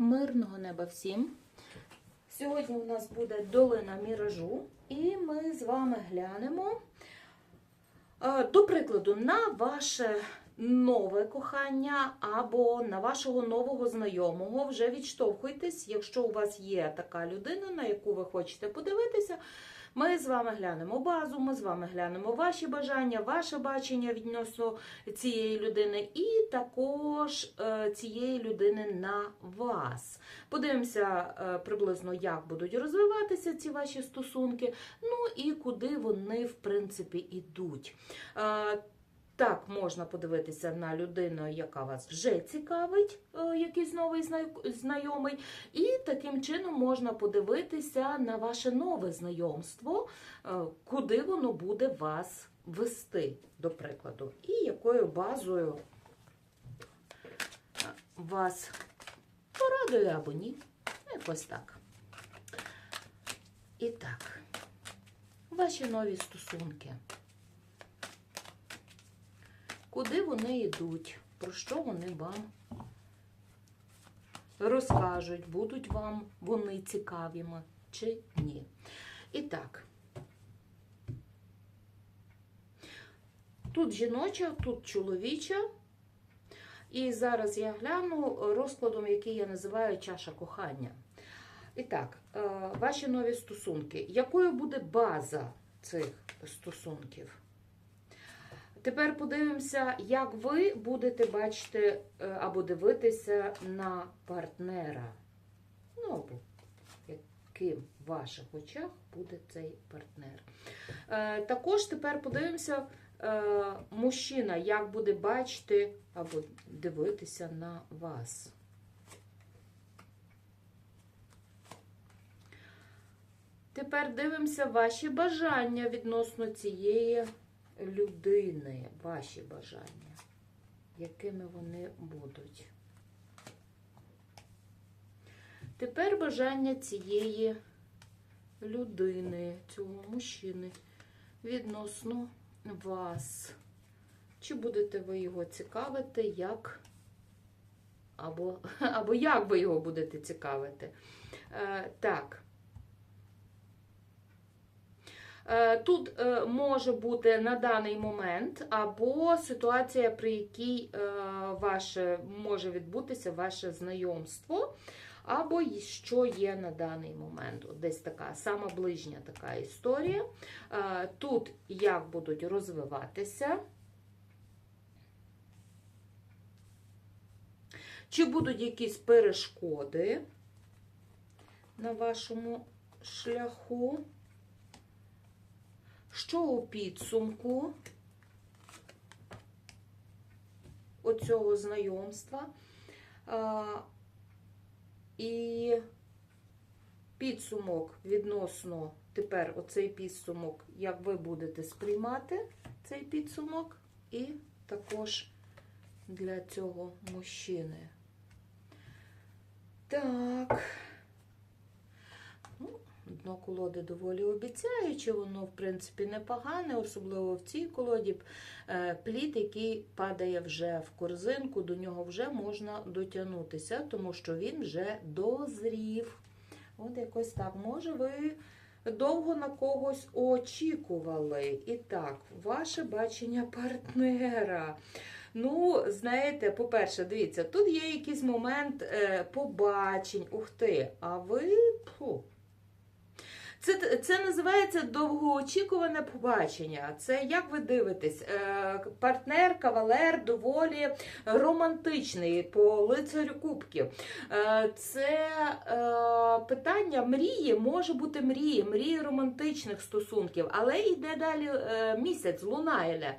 Мирного неба всім. Сьогодні у нас буде долина міражу, і ми з вами глянемо, е, до прикладу, на ваше нове кохання або на вашого нового знайомого. Вже відштовхуйтесь, якщо у вас є така людина, на яку ви хочете подивитися. Ми з вами глянемо базу, ми з вами глянемо ваші бажання, ваше бачення відносно цієї людини, і також е, цієї людини на вас. Подивимося е, приблизно, як будуть розвиватися ці ваші стосунки, ну і куди вони, в принципі, ідуть. Так, можна подивитися на людину, яка вас вже цікавить, е, якийсь новий знайомий. І таким чином можна подивитися на ваше нове знайомство, е, куди воно буде вас вести, до прикладу, і якою базою е, вас порадує або ні. Якось так. І так, ваші нові стосунки. Куди вони йдуть? Про що вони вам розкажуть, будуть вам вони цікавими чи ні. І так. Тут жіноча, тут чоловіча. І зараз я гляну розкладом, який я називаю чаша кохання. І так, е, ваші нові стосунки. Якою буде база цих стосунків? Тепер подивимося, як ви будете бачити е, або дивитися на партнера. Ну, або яким в ваших очах буде цей партнер. Е, Також тепер подивимося, е, мужчина, як буде бачити або дивитися на вас. Тепер дивимося ваші бажання відносно цієї людини, ваші бажання, якими вони будуть. Тепер бажання цієї людини, цього мужчини відносно вас. Чи будете ви його цікавити, як або, або як ви його будете цікавити? Е, так. Е, Тут е, може бути на даний момент або ситуація, при якій е, ваше може відбутися ваше знайомство, або що є на даний момент. Десь така сама ближня така історія. Тут як будуть розвиватися. Чи будуть якісь перешкоди на вашому шляху? Що у підсумку оцього знайомства? І підсумок відносно тепер оцей підсумок, як ви будете сприймати цей підсумок, і також для цього мужчини. Так. Дно колоди доволі обіцяюче, воно, в принципі, непогане, особливо в цій колоді е, плід, який падає вже в корзинку, до нього вже можна дотягнутися, тому що він вже дозрів. От якось так. Може, ви довго на когось очікували. І так, ваше бачення партнера. Ну, знаєте, по-перше, дивіться, тут є якийсь момент е, побачень, ух ти, а ви. Фу, це, це називається довгоочікуване побачення. Це як ви дивитесь, е, партнер, кавалер доволі романтичний по лицарю кубків. Е, Це е, питання мрії може бути мрії, мрії романтичних стосунків, але йде далі місяць, луна йде.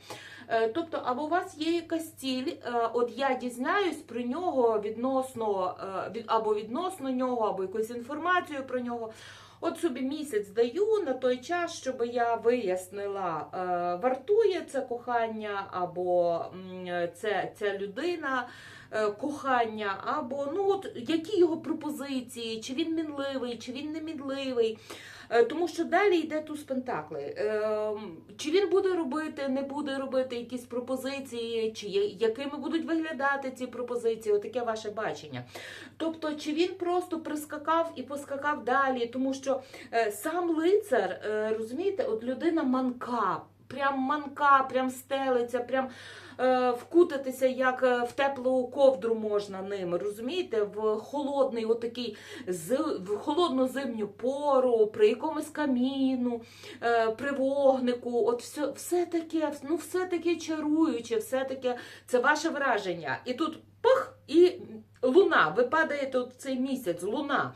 Тобто, або у вас є якась ціль, от я дізнаюсь про нього відносно від- або відносно нього, або якусь інформацію про нього. От собі місяць даю на той час, щоб я вияснила, е, вартує це кохання, або це, ця людина е, кохання, або ну от які його пропозиції, чи він мінливий, чи він не мінливий. Тому що далі йде туз пентакли. Е, Чи він буде робити, не буде робити якісь пропозиції, чи якими будуть виглядати ці пропозиції, отаке ваше бачення. Тобто, чи він просто прискакав і поскакав далі, тому що е, сам лицар, е, розумієте, от людина манка. Прям манка, прям стелиться, прям е, вкутатися як е, в теплу ковдру можна ним, розумієте, в холодний отакий в холодну зимню пору, при якомусь каміну, е, при вогнику, от все, все таке, ну все таке чаруюче, все таке, це ваше враження. І тут пах, і луна, ви падаєте в цей місяць, луна,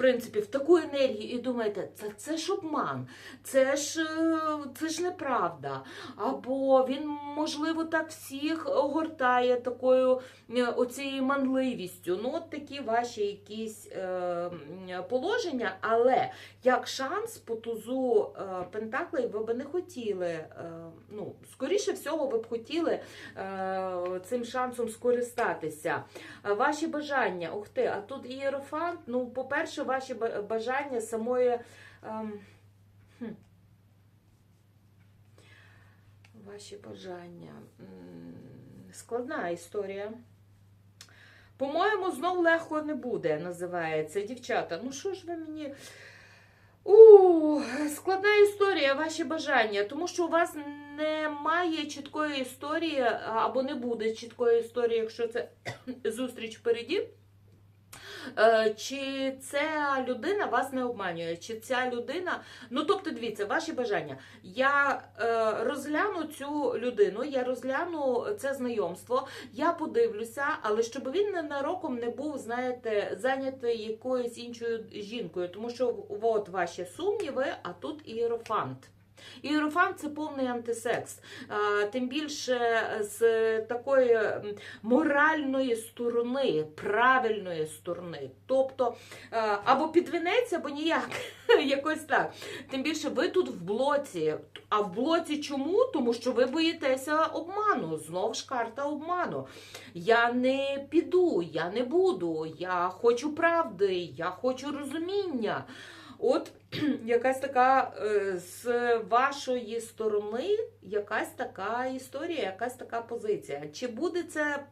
принципі, в таку енергію, і думаєте, це, це ж обман, це ж, е, це ж неправда. Або він, можливо, так всіх огортає такою е, оцією манливістю. Ну, от такі ваші якісь е, положення, але як шанс по тузу е, Пентаклей ви би не хотіли. Е, ну, скоріше всього, ви б хотіли е, цим шансом скористатися. Ваші бажання, ух ти, а тут ієрофант, ну, по-перше, ваші бажання самої. ем, хм. Ваші бажання. Складна історія. По-моєму, знов легко не буде, називається. Дівчата, ну що ж ви мені. У, складна історія, ваші бажання, тому що у вас немає чіткої історії, або не буде чіткої історії, якщо це зустріч впереді. Е, Чи ця людина вас не обманює? Чи ця людина. Ну, тобто, дивіться, ваші бажання. Я е, розгляну цю людину, я розгляну це знайомство, я подивлюся, але щоб він ненароком не був, знаєте, зайнятий якоюсь іншою жінкою, тому що от ваші сумніви, а тут ієрофант. Ієрофант це повний антисекс. Тим більше з такої моральної сторони, правильної сторони. Тобто е, або під вінець, або ніяк. Якось так. Тим більше ви тут в блоці. А в блоці чому? Тому що ви боїтеся обману. Знов ж карта обману. Я не піду, я не буду, я хочу правди, я хочу розуміння. От якась така е, з вашої сторони, якась така історія, якась така позиція. Чи буде це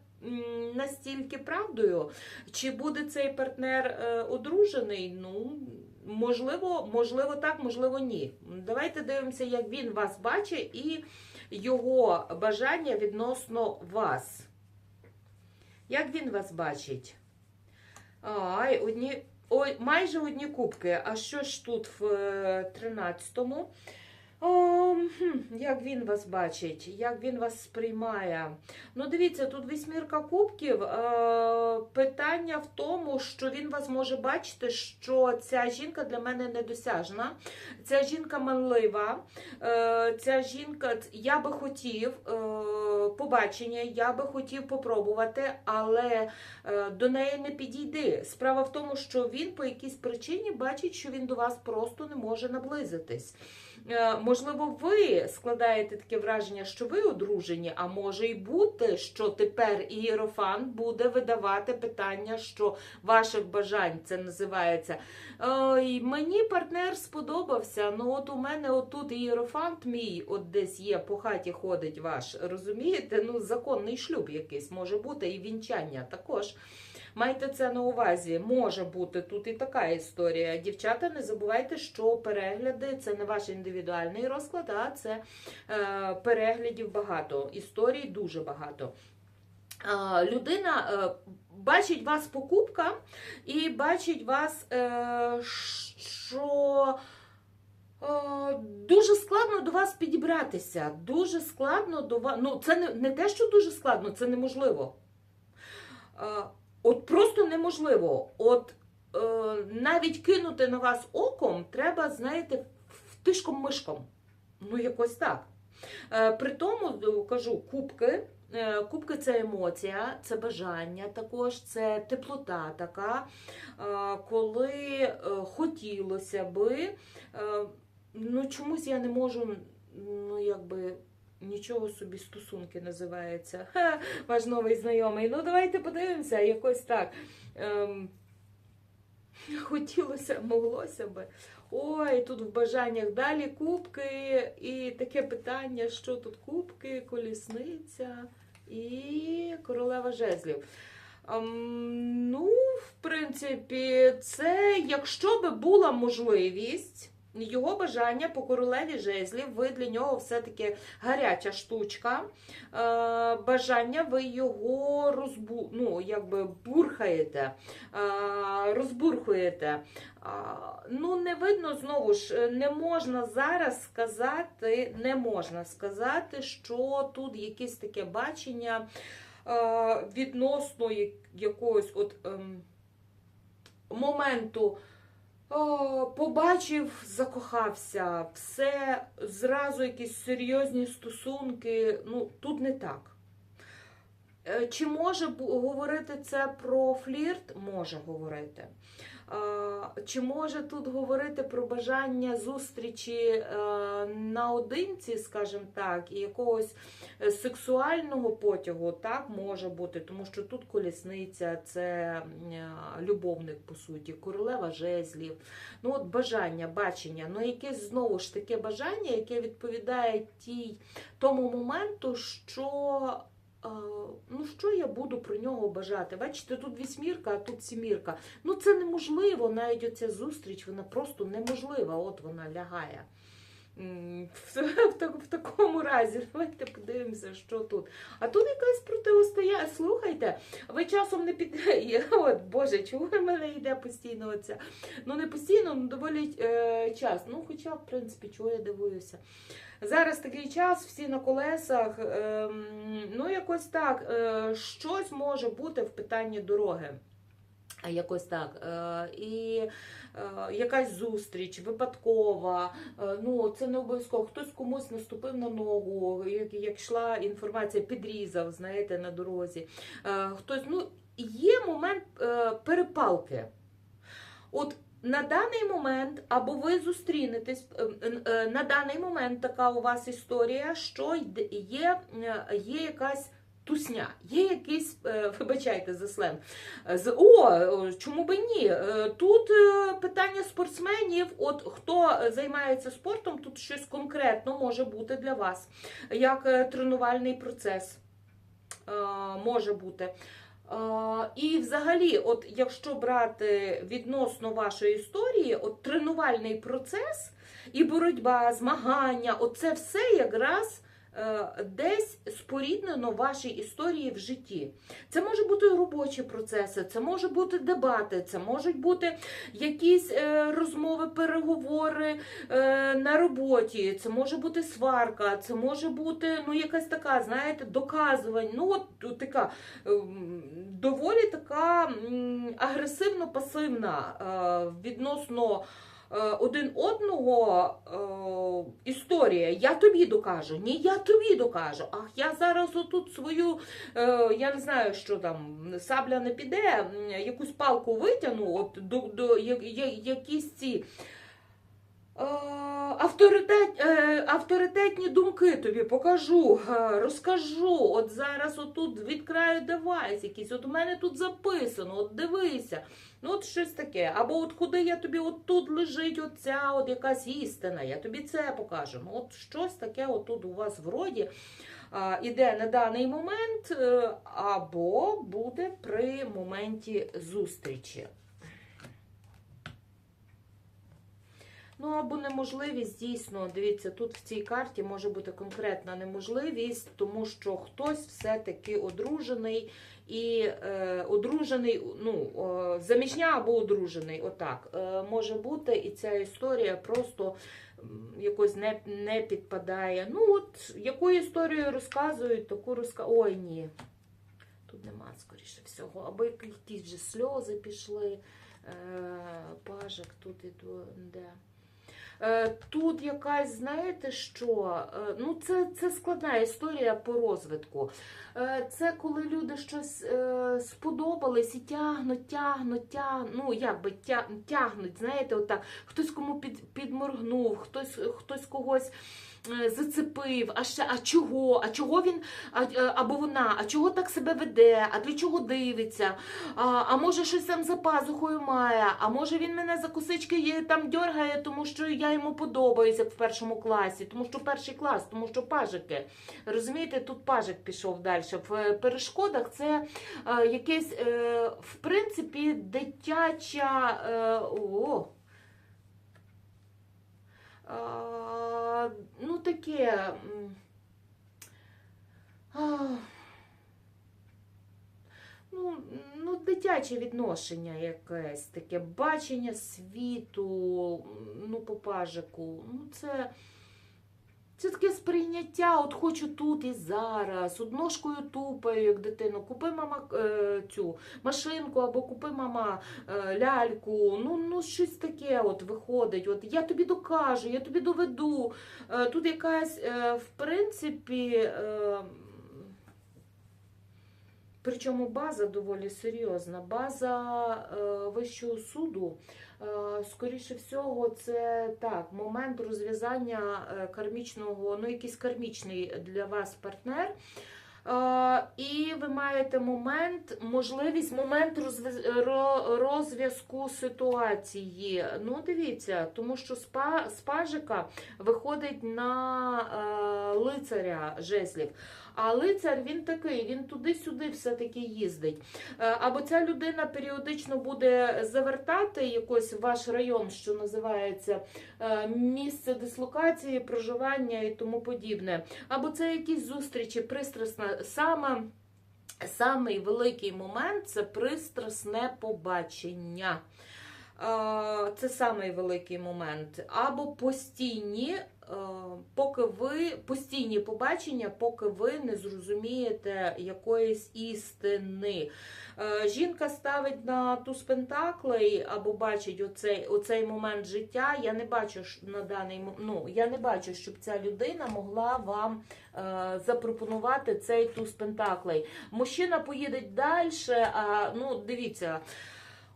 настільки правдою, чи буде цей партнер е, одружений? Ну, можливо, можливо, так, можливо, ні. Давайте дивимося, як він вас бачить, і його бажання відносно вас. Як він вас бачить? Ай, одні. Ой, майже одні кубки. А що ж тут в е, 13-му? Як він вас бачить, як він вас сприймає. Ну, дивіться, тут вісьмірка кубків. Е, питання в тому, що він вас може бачити, що ця жінка для мене недосяжна. Ця жінка манлива. Е, ця жінка, я би хотів е, побачення, я би хотів попробувати, але до неї не підійди. Справа в тому, що він по якійсь причині бачить, що він до вас просто не може наблизитись. Е, Можливо, ви складаєте таке враження, що ви одружені, а може й бути, що тепер ієрофант буде видавати питання, що ваших бажань це називається. Ой, мені партнер сподобався. Ну от у мене отут ієрофант мій, от десь є, по хаті ходить ваш. Розумієте? Ну, законний шлюб якийсь може бути, і вінчання також. Майте це на увазі, може бути тут і така історія. Дівчата, не забувайте, що перегляди це не ваш індивідуальний розклад, а це е, переглядів багато, історій дуже багато. Е, людина е, бачить вас покупка і бачить вас, е, що. Е, Дуже складно до вас підібратися. Дуже складно до вас. Ну, це не, не те, що дуже складно, це неможливо. От просто неможливо. От е, навіть кинути на вас оком треба, знаєте, втишком-мишком. Ну, якось так. Е, при тому, е, кажу, кубки. Е, Кубки це емоція, це бажання також, це теплота така, е, коли хотілося би, ну чомусь я не можу, ну якби Нічого собі стосунки називається. Ха, ваш новий знайомий. Ну, давайте подивимося, якось так. Ем, хотілося, моглося би. Ой, тут в бажаннях далі кубки, і таке питання, що тут кубки, колісниця і королева жезлів. Ем, ну, в принципі, це якщо би була можливість. Його бажання по королеві жезлів, ви для нього все-таки гаряча штучка. Е, бажання ви його розбу... ну, якби бурхаєте, е, розбурхуєте. Ну, не видно знову ж, не можна зараз сказати, не можна сказати, що тут якесь таке бачення е, відносно якогось от ем, моменту. О, побачив, закохався, все зразу якісь серйозні стосунки. Ну, тут не так. Е, Чи може говорити це про флірт? Може говорити. Е, Чи може тут говорити про бажання зустрічі е, наодинці, скажімо так, і якогось е, сексуального потягу? Так, може бути, тому що тут колісниця, це любовник, по суті, королева жезлів. Ну, от бажання, бачення, ну якесь знову ж таке бажання, яке відповідає тій, тому моменту, що. Ну, що я буду про нього бажати? Бачите, тут вісьмірка, а тут сімірка. Ну, це неможливо, навіть оця зустріч, вона просто неможлива, от вона лягає. В, такому разі, давайте подивимося, що тут. А тут якась протистояння. Слухайте, ви часом не під. От, Боже, чого в мене йде постійно оця? Ну, не постійно, ну доволі е, час. Ну, хоча, в принципі, чого я дивуюся. Зараз такий час, всі на колесах. ем, ну, якось так, е, щось може бути в питанні дороги. Якось так. Е, і е, якась зустріч випадкова. Е, ну, це не обов'язково. Хтось комусь наступив на ногу, як, як йшла інформація, підрізав, знаєте, на дорозі. Е, хтось, ну, є момент е, перепалки. От на даний момент, або ви зустрінетесь, е, е, на даний момент така у вас історія, що є, е, є якась тусня, є якийсь, е, вибачайте за сленг, е, з о, е, чому би ні? Тут питання спортсменів, от хто займається спортом, тут щось конкретно може бути для вас, як тренувальний процес може бути. І взагалі, от якщо брати відносно вашої історії, от тренувальний процес і боротьба, змагання, оце все якраз десь споріднено вашій історії в житті. Це може бути робочі процеси, це може бути дебати, це можуть бути якісь е, розмови, переговори е, на роботі, це може бути сварка, це може бути ну, якась така, знаєте, доказування. Ну, от, така доволі така агресивно-пасивна е, відносно. Е, Один одного е, історія. Я тобі докажу. Ні, я тобі докажу. Ах, я зараз отут свою, е, я не знаю, що там, сабля не піде, якусь палку витягну, от до, до я, я, якісь ці. Е, Авторитет, е, авторитетні думки тобі покажу, е, розкажу. От зараз отут відкраю девайс якийсь, от у мене тут записано, от дивися. Ну, от щось таке. Або от куди я тобі от тут лежить оця от якась істина, я тобі це покажу. Ну, от щось таке отут у вас вроді а, іде на даний момент, е, або буде при моменті зустрічі. Ну, або неможливість, дійсно, дивіться, тут в цій карті може бути конкретна неможливість, тому що хтось все-таки одружений і е, одружений, ну, е, заміжня або одружений, отак, е, може бути, і ця історія просто якось не, не підпадає. Ну, от, яку історію розказують, таку розказують. Ой, ні. Тут нема, скоріше всього. Або якісь вже сльози пішли. Е, пажик тут іде. Е, Тут якась, знаєте що? Е, Ну, це, це складна історія по розвитку. Е, Це коли люди щось е, сподобались і тягнуть, тягнуть, тягнуть, ну як би тя- тягнуть, знаєте, отак. Хтось кому під, підморгнув, хтось, хтось когось е, зацепив, а ще а чого? А чого він а, е, або вона, а чого так себе веде, а для чого дивиться? А, а може щось там за пазухою має, а може він мене за косички там дьоргає, тому що я йому подобаюся в першому класі, тому що перший клас, тому що пажики. Розумієте, тут пажик пішов далі. В е, перешкодах це е, якесь, е, в принципі, дитяча. Е, о, ну, таке. Ну, ну, дитяче відношення якесь, таке бачення світу, ну, по пажику. Ну, це, це таке сприйняття, от хочу тут і зараз, от ножкою тупаю, як дитину. Купи мама е, цю машинку або купи мама е, ляльку. Ну, ну щось таке от виходить. От я тобі докажу, я тобі доведу. Е, тут якась, в принципі. Причому база доволі серйозна. База е, Вищого суду, е, скоріше всього, це так, момент розв'язання е, кармічного, ну якийсь кармічний для вас партнер. І ви маєте момент, можливість, момент розв'язку ситуації. Ну, дивіться, тому що з па- з пажика виходить на лицаря жезлів. А лицар він такий, він туди-сюди все-таки їздить. Е, Або ця людина періодично буде завертати якось ваш район, що називається е, місце дислокації, проживання і тому подібне. Або це якісь зустрічі, пристрасна. Саме, самий великий момент це пристрасне побачення. Е, Це самий великий момент. Або постійні, е, поки ви постійні побачення, поки ви не зрозумієте якоїсь істини. Е, Жінка ставить на туз пентаклей або бачить оцей, оцей момент життя. Я не бачу на даний ну, я не бачу, щоб ця людина могла вам запропонувати цей туз пентаклей. Мужчина поїде далі, а ну дивіться.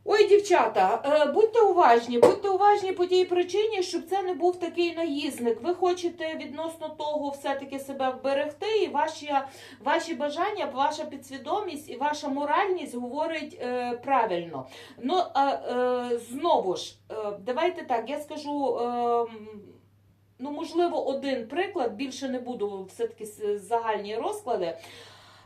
Ой, дівчата, е, будьте уважні, будьте уважні по тій причині, щоб це не був такий наїзник. Ви хочете відносно того все-таки себе вберегти, і ваші, ваші бажання, ваша підсвідомість і ваша моральність говорить е, правильно. Ну, а, е, знову ж, е, давайте так, я скажу. Е, Ну, можливо, один приклад, більше не буду все-таки загальні розклади.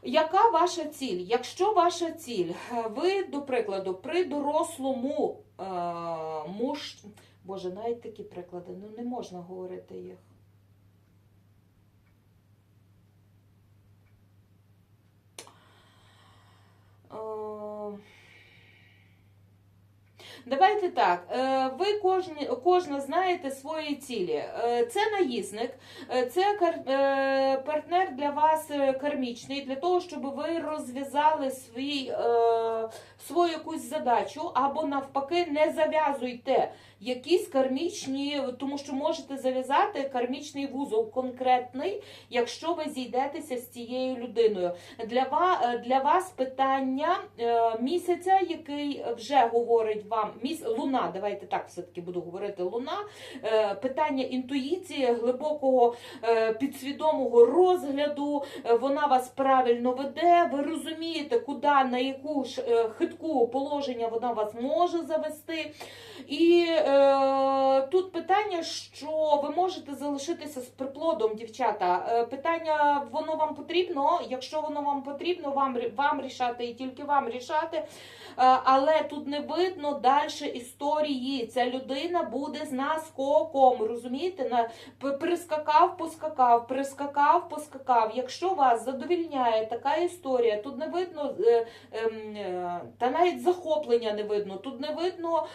Яка ваша ціль? Якщо ваша ціль, е, ви, до прикладу, при дорослому е, муж. Боже, навіть такі приклади, ну не можна говорити їх. Е, Давайте так. е, Ви кожні, кожна знаєте свої цілі. Е, Це наїзник, е, це партнер для вас кармічний, для того, щоб ви розв'язали свій, свою якусь задачу, або навпаки, не зав'язуйте якісь кармічні, тому що можете зав'язати кармічний вузол конкретний, якщо ви зійдетеся з цією людиною. Для вас, для вас питання е, місяця, який вже говорить вам міс, луна, давайте так все-таки буду говорити луна, е, питання інтуїції, глибокого е, підсвідомого розгляду, вона вас правильно веде, ви розумієте, куди, на яку ж е, хитку положення вона вас може завести. І е, тут питання, що ви можете залишитися з приплодом, дівчата. Е, питання, воно вам потрібно. Якщо воно вам потрібно, вам, вам рішати і тільки вам рішати. Е, але тут не видно далі історії. Ця людина буде з наскоком. Розумієте? На, прискакав, поскакав, прискакав, поскакав. Якщо вас задовільняє така історія, тут не видно, е, ем, е, та навіть захоплення не видно, тут не видно.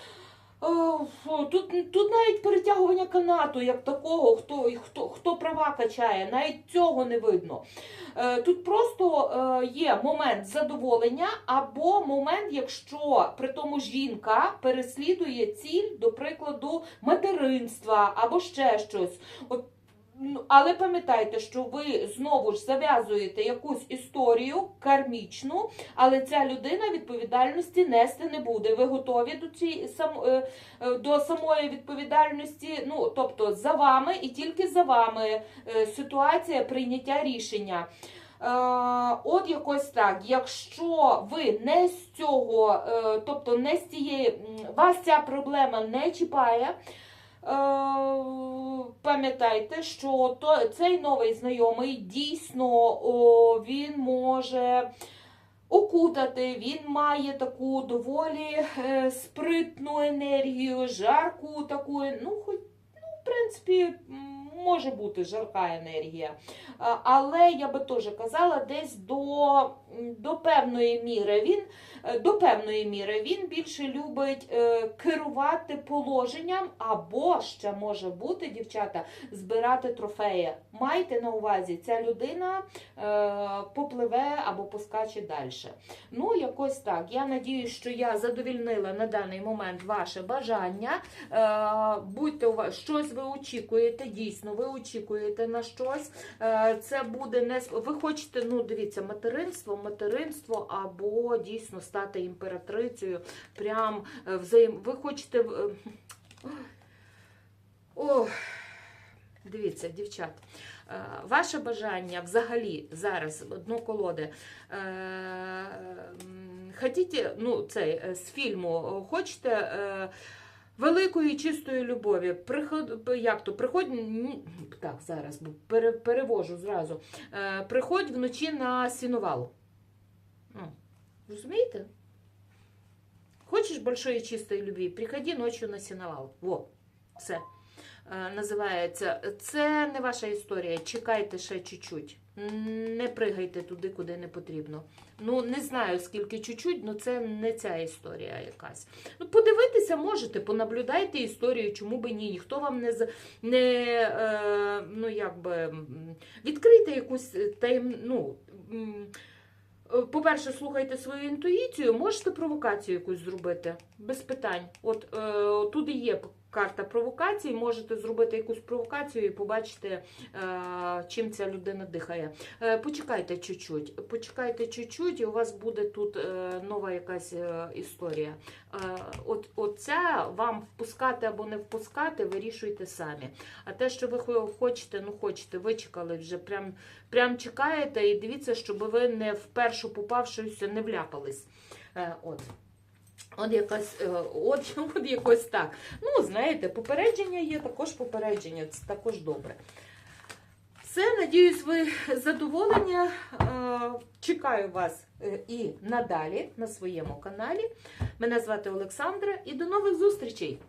Тут, тут навіть перетягування канату, як такого, хто, хто, хто права качає, навіть цього не видно. Е, Тут просто е, є момент задоволення або момент, якщо при тому жінка переслідує ціль, до прикладу, материнства або ще щось. Але пам'ятайте, що ви знову ж зав'язуєте якусь історію кармічну, але ця людина відповідальності нести не буде. Ви готові до цієї е, е, до самої відповідальності? Ну тобто за вами і тільки за вами е, ситуація прийняття рішення. От якось так. Якщо ви не з цього, тобто не з цієї, вас ця проблема не чіпає. Е, Пам'ятайте, що цей новий знайомий дійсно він може окутати, він має таку доволі е, спритну енергію, жарку таку, ну, хоч, ну, в принципі, може бути жарка енергія. Але я би теж казала, десь до, до певної міри він е, до певної міри він більше любить е, керувати положенням, або ще може бути, дівчата, збирати трофеї. Майте на увазі, ця людина е, попливе або поскаче далі. Ну, якось так. Я надіюсь, що я задовільнила на даний момент ваше бажання. Будьте у вас щось ви очікуєте, дійсно, ви очікуєте на щось. Це буде не ви хочете, ну дивіться, материнство, материнство або дійсно стати імператрицею. Прям е, взаєм. Ви хочете. е, Ох, дивіться, дівчат. е, Ваше бажання взагалі зараз одно колоде. Хотіте, ну, цей, з фільму, хочете великої чистої любові. Приход, як то, приходь, так, зараз перевожу зразу. Приходь вночі на сіновал. Ну, розумієте? Хочеш большої чистої любві? Приходи ночью на сіновал. Во, все. Е, називається. Це не ваша історія. Чекайте ще чуть-чуть. Не пригайте туди, куди не потрібно. Ну, не знаю, скільки чуть-чуть, але це не ця історія якась. Ну, подивитися можете, понаблюдайте історію, чому би ні. Ніхто вам не, не е, ну, якби, відкрийте якусь таєм, ну, е, по-перше, слухайте свою інтуїцію, можете провокацію якусь зробити без питань. От е, туди є карта провокацій, можете зробити якусь провокацію і побачите, е, чим ця людина дихає. Е, почекайте чуть-чуть, почекайте чуть-чуть, і у вас буде тут е, нова якась історія. От, оця вам впускати або не впускати, вирішуйте самі. А те, що ви хочете, ну хочете, вичекали вже, прям, прям чекаєте і дивіться, щоб ви не в першу попавшуюся не вляпались. От. От якось, е, от, от якось так. Ну, знаєте, попередження є, також попередження, це також добре. Все, надіюсь, ви задоволені. Е, Чекаю вас е, і надалі на своєму каналі. Мене звати Олександра і до нових зустрічей!